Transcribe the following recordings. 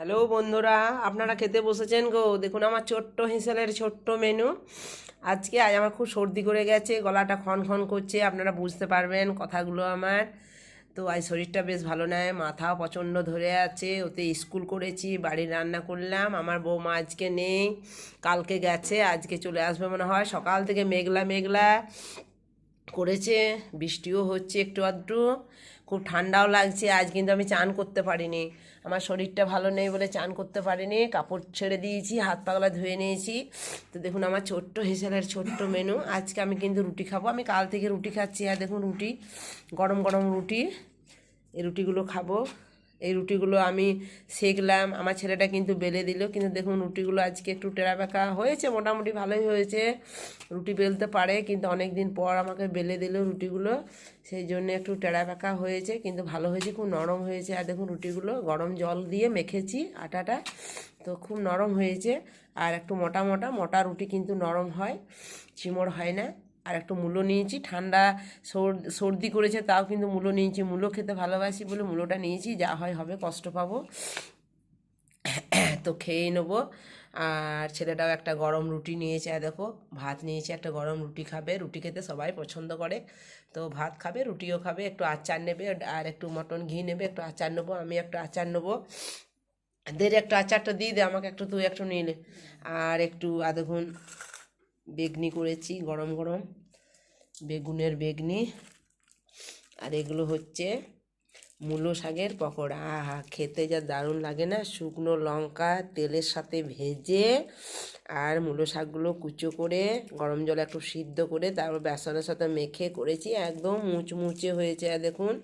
Hello বন্ধুরা, আপনারা খেতে বসেছেন গো? দেখুন আমার ছোট্ট হিসেলের ছোট্ট মেনু আজকে আজ আমার খুব সর্দি করে গেছে, গলাটা খন খন করছে, আপনারা বুঝতে পারবেন কথাগুলো আমার। তো আজ শরীরটা বেশ ভালো নয় মাথাও প্রচণ্ড ধরে আছে, ওতে স্কুল করেছি, বাড়ি রান্না করলাম, আমার বৌমা আজকে নেই, কালকে গেছে, আজকে চলে আসবে মনে হয়, সকাল থেকে মেঘলা মেঘলা। করেছে, বৃষ্টিও হচ্ছে একটু আধটু। খুব ঠান্ডাও লাগছে, আজ কিন্তু আমি চান করতে পারিনি। আমার শরীরটা ভালো নেই বলে চান করতে পারিনি, কাপড় ছেড়ে দিয়েছি, হাত পাগলা ধুয়ে নিয়েছি। তো দেখুন আমার ছোট্ট হেসেলের ছোট্ট মেনু, আজকে আমি কিন্তু রুটি খাব। আমি কাল থেকে রুটি খাচ্ছি, আর দেখুন রুটি, গরম গরম রুটি, এই রুটিগুলো খাব। এই রুটিগুলো আমি সেকলাম আমার ছেলেটা কিন্তু বেলে দিল। কিন্তু দেখুন, রুটিগুলো আজকে একটু টেরা হয়েছে, মোটামুটি ভালোই হয়েছে। রুটি বেলতে পারে, কিন্তু অনেক দিন পর আমাকে বেলে দিল রুটিগুলো। সেই জন্য একটু টেরা হয়েছে, কিন্তু ভালো হয়েছে, খুব নরম হয়েছে। আর দেখুন, রুটিগুলো গরম জল দিয়ে মেখেছি আটাটা। তো খুব নরম হয়েছে। আর একটু মোটা মোটা মোটা রুটি কিন্তু নরম হয়, চিমড় হয় না। আর একটু মূলো নিয়েছি। ঠান্ডা সর- সর্দি করেছে তাও কিন্তু মূলো নিয়েছি। মূলো খেতে ভালোবাসি বলে মূলোটা নিয়েছি। যা হয় হবে, কষ্ট পাবো। তো খেয়ে নেব। আর ছেলেটাও একটা গরম রুটি নিয়েছে। দেখো, ভাত নিয়েছে, একটা গরম রুটি খাবে। রুটি খেতে সবাই পছন্দ করে। তো ভাত খাবে, রুটিও খাবে, একটু আচার নেবে আর একটু মটন ঘি নেবে, একটু আচার নেব, আমি একটু আচার নেব। দের একটু আচারটা দিয়ে দে, আমাকে একটু তুই একটু নিলে আর একটু দেখুন বেগনি করেছি, গরম গরম বেগুনের বেগনি। আর এগুলো হচ্ছে মূলো শাকের পকোড়া। আহা, খেতে যা দারুণ লাগে না? শুকনো লঙ্কা, তেলের সাথে ভেজে আর মূলো শাকগুলো কুচো করে, গরম জলে একটু সিদ্ধ করে, তারপর বেসনের সাথে মেখে করেছি। একদম মুচমুচে হয়েছে, দেখুন।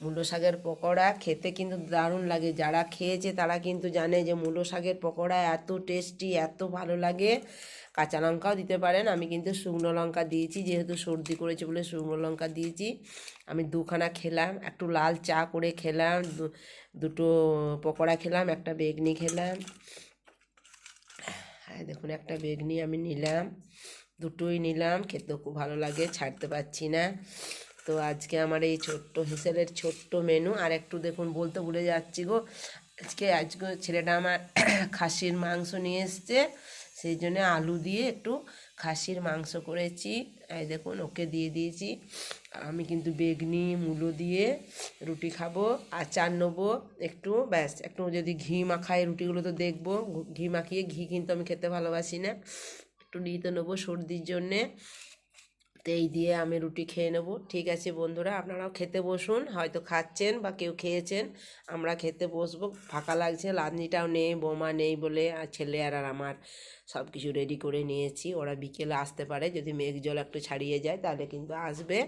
মূলো শাকের পকোড়া খেতে কিন্তু দারুণ লাগে। যারা খেয়েছে তারা কিন্তু জানে যে মূলো শাকের পকোড়া এত টেস্টি, এত ভালো লাগে। কাঁচা লঙ্কাও দিতে পারেন। আমি কিন্তু শুকনো লঙ্কা দিয়েছি, যেহেতু সর্দি করেছে বলে শুকনো লঙ্কা দিয়েছি। আমি দুখানা খেলাম, একটু লাল চা করে খেলাম দুটো পকোড়া খেলাম, একটা বেগনি খেলাম। হ্যাঁ দেখুন, একটা বেগনি আমি নিলাম, দুটোই নিলাম, খেতেও খুব ভালো লাগে, ছাড়তে পারছি না। তো আজকে আমার এই ছোট্ট হিসেলের ছোট্ট মেনু আর একটু দেখুন, বলতে ভুলে যাচ্ছি গো। আজকে আজকে ছেলেটা আমার খাসির মাংস নিয়ে এসছে। সেই জন্য আলু দিয়ে একটু খাসির মাংস করেছি। এই দেখুন, ওকে দিয়ে দিয়েছি। আমি কিন্তু বেগনি, মুলো দিয়ে রুটি খাব, আচার নেব একটু, ব্যাস। একটু যদি ঘি মাখায় রুটিগুলো তো দেখব। ঘি মাখিয়ে ঘি কিন্তু আমি খেতে ভালোবাসি না। একটু নিয়ে তো নেব সর্দির জন্যে। তো এই দিয়ে আমি রুটি খেয়ে নেব। ঠিক আছে বন্ধুরা, আপনারাও খেতে বসুন। হয়তো খাচ্ছেন বা কেউ খেয়েছেন, আমরা খেতে বসবো। ফাঁকা লাগছে, লাদনিটাও নেই, বোমা নেই বলে, আর ছেলে আর আমার সব কিছু রেডি করে নিয়েছি। ওরা বিকেলে আসতে পারে, যদি মেঘ জল একটু ছাড়িয়ে যায় তাহলে কিন্তু আসবে।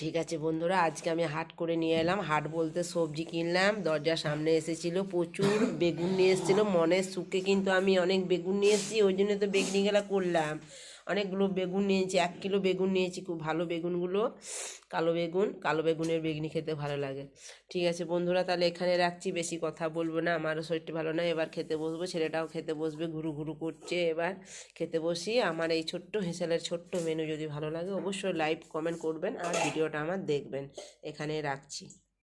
ঠিক আছে বন্ধুরা, আজকে আমি হাট করে নিয়ে এলাম। হাট বলতে সবজি কিনলাম, দরজার সামনে এসেছিল, প্রচুর বেগুন নিয়ে এসেছিল, মনের সুখে কিন্তু আমি অনেক বেগুন নিয়ে এসেছি, ওই জন্য তো বেগুনি গেলা করলাম। অনেকগুলো বেগুন নিয়েছি, এক কিলো বেগুন নিয়েছি, খুব ভালো বেগুনগুলো। কালো বেগুন, কালো বেগুনের বেগুনি খেতে ভালো লাগে। ঠিক আছে বন্ধুরা, তাহলে এখানে রাখছি, বেশি কথা বলব না, আমারও শরীরটা ভালো না, এবার খেতে বসবো, ছেলেটাও খেতে বসবে, ঘুরু ঘুরু করছে এবার। খেতে বসি, আমার এই ছোট্ট হেসেলের ছোট্ট মেনু যদি ভালো লাগে, অবশ্যই লাইভ কমেন্ট করবেন, আর ভিডিওটা আমার দেখবেন। এখানে রাখছি।